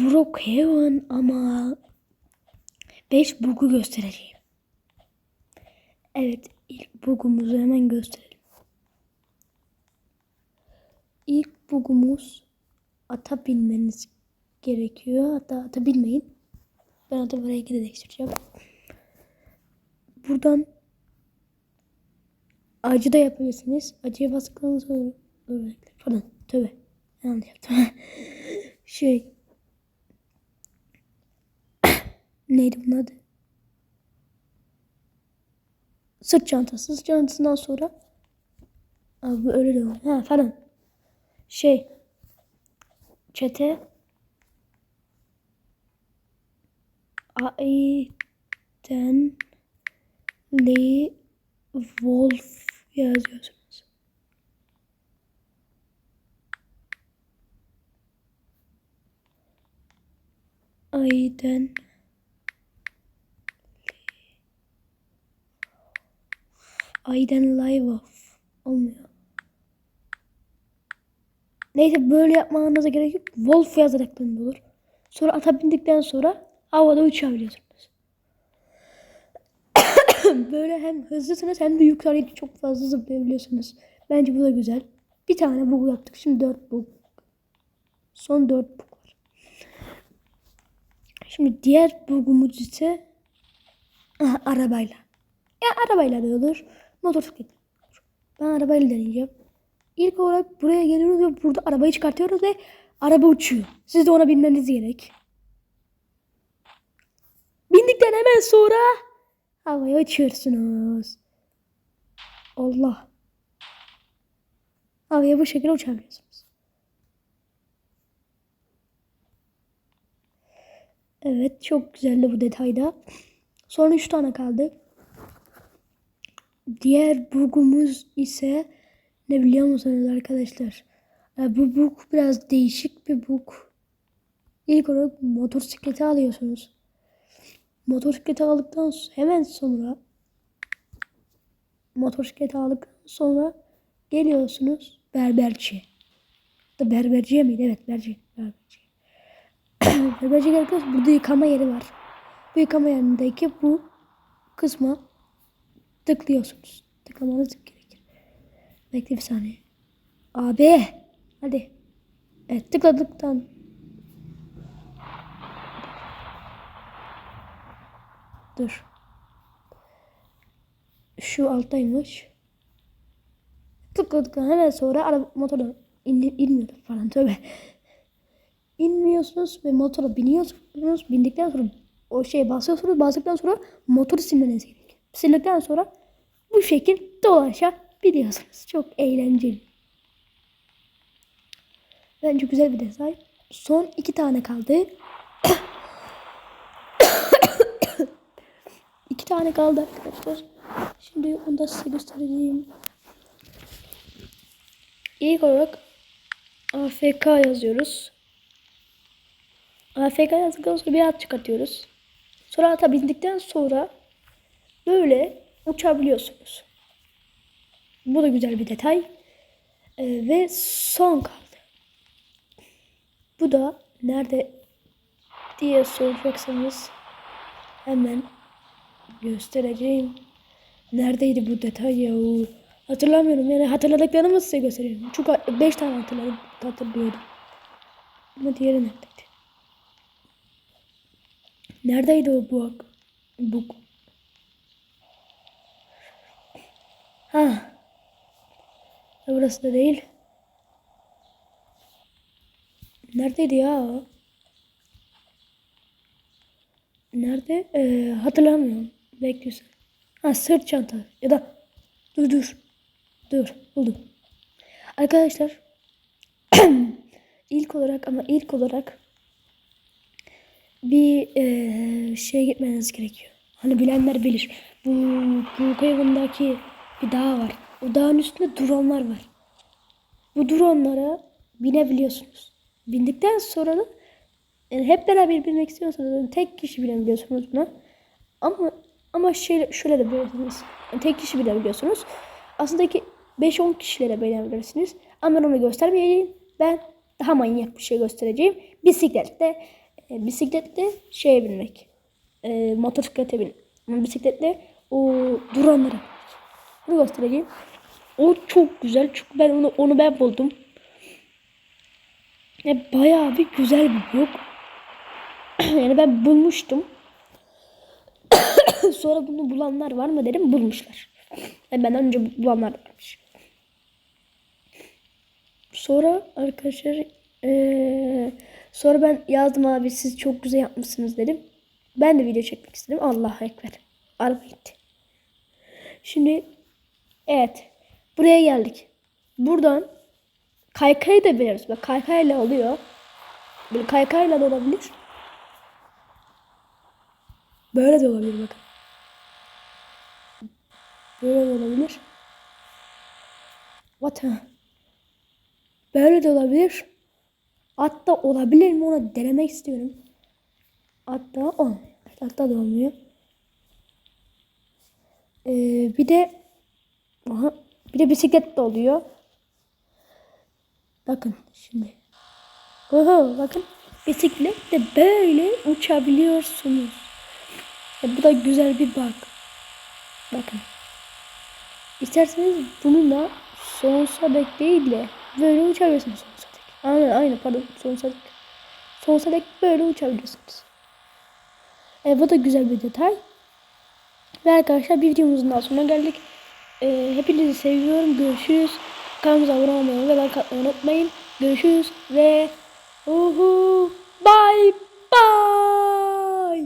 Brookhaven ama 5 bug'u göstereceğim. Evet ilk bug'umuzu hemen gösterelim. İlk bug'umuz ata binmeniz gerekiyor. Hatta ata binmeyin. Ben ata buraya geri değiştireceğim. Buradan acı da yapabilirsiniz. Acıya Dur bekle. Pardon. Tövbe. Yanlış yaptım. şey. Neydi bunun adı? Sırt çantası. Sırt çantasından sonra Abi öyle de olur. Ha falan. Şey. Çete. Aiden Lee Wolf yazıyorsunuz. Aiden Aiden Live Off. Olmuyor. Neyse böyle yapmanıza gerek yok. Wolf yazarak da olur. Sonra ata bindikten sonra havada uçabiliyorsunuz. böyle hem hızlısınız hem de yukarıya çok fazla zıplayabiliyorsunuz. Bence bu da güzel. Bir tane bug yaptık. Şimdi dört bug. Son dört bug var. Şimdi diğer bugumuz ise arabayla. Ya arabayla da olur. Olur. Ben arabayla deneyeceğim. İlk olarak buraya geliyoruz ve burada arabayı çıkartıyoruz ve araba uçuyor. Siz de ona binmeniz gerek. Bindikten hemen sonra havaya uçuyorsunuz. Allah. Havaya bu şekilde uçabiliyorsunuz. Evet çok güzeldi bu detayda. Sonra 3 tane kaldı. Diğer bugumuz ise ne biliyor musunuz arkadaşlar? Bu bug biraz değişik bir bug. İlk olarak motosikleti alıyorsunuz. Motosikleti aldıktan s- hemen sonra motosikleti aldıktan sonra geliyorsunuz berberciye. Da berberciye miydi? Evet berberci. Berberci. berberciye geliyorsunuz. Burada yıkama yeri var. Bu yıkama yerindeki bu kısma tıklıyorsunuz. Tıklamanız gerekir. Bekle bir saniye. Abi. Hadi. Evet tıkladıktan. Dur. Şu alttaymış. Tıkladıktan hemen sonra araba motora in, inmiyor falan tövbe. İnmiyorsunuz ve motora biniyorsunuz. Bindikten sonra o şeye basıyorsunuz. Bastıktan sonra motoru silmeniz gerekiyor. Sildikten sonra bu şekil dolaşabiliyorsunuz. Çok eğlenceli. Bence güzel bir detay. Son iki tane kaldı. iki tane kaldı arkadaşlar. Şimdi onu da size göstereceğim. İlk olarak AFK yazıyoruz. AFK yazdıktan sonra bir at çıkartıyoruz. Sonra ata bindikten sonra böyle uçabiliyorsunuz. Bu da güzel bir detay. Ee, ve son kaldı. Bu da nerede diye soracaksanız hemen göstereceğim. Neredeydi bu detay ya? Hatırlamıyorum yani hatırladıklarımı size göstereyim. Çünkü 5 tane hatırladım, hatırlıyordum. Ama diğeri neredeydi? Neredeydi o bu? Bu. Ha. Burası da değil. Neredeydi ya? Nerede? Ee, hatırlamıyorum. Bekliyorsun. Ha sırt çanta. Ya da dur dur. Dur buldum. Arkadaşlar ilk olarak ama ilk olarak bir eee şeye gitmeniz gerekiyor. Hani bilenler bilir. Bu Brookhaven'daki bir dağ var. O dağın üstünde dronlar var. Bu dronlara binebiliyorsunuz. Bindikten sonra da yani hep beraber binmek istiyorsanız yani tek kişi binebiliyorsunuz buna. Ama ama şöyle, şöyle de bilirsiniz. Yani tek kişi binebiliyorsunuz. Aslında ki 5-10 kişilere binebilirsiniz. Ama ben onu göstermeyeceğim. Ben daha manyak bir şey göstereceğim. Bisiklette e, bisikletle şeye binmek. E, motosiklete. Ama Bisikletle o duranlara. Bunu göstereyim. O çok güzel. Çünkü ben onu onu ben buldum. E, bayağı bir güzel bir blok. yani ben bulmuştum. Sonra bunu bulanlar var mı dedim bulmuşlar. Yani benden önce bulanlar varmış. Sonra arkadaşlar eee, sonra ben yazdım abi siz çok güzel yapmışsınız dedim. Ben de video çekmek istedim. Allahu Ekber. Araba gitti. Şimdi evet buraya geldik. Buradan kaykayı da biliriz. Bak kaykayla oluyor. Böyle kaykayla da olabilir. Böyle de olabilir bakın. Böyle de olabilir. What? Böyle de olabilir. Hatta olabilir mi onu denemek istiyorum. Hatta olmuyor. Hatta da olmuyor. Ee, bir de aha, bir de bisiklet de oluyor. Bakın şimdi. Oho, bakın bisiklet de böyle uçabiliyorsunuz. E, bu da güzel bir bak. Bakın. İsterseniz bununla sonsuza dek değil de böyle uçabilirsiniz sonsuza dek. Aynen aynen pardon sonsuza dek. Sonsuza dek böyle uçabilirsiniz. E, bu da güzel bir detay. Ve arkadaşlar bir videomuzun daha sonuna geldik. E, hepinizi seviyorum. Görüşürüz. Kanalımıza abone olmayı ve like atmayı unutmayın. Görüşürüz ve uhu bye bye.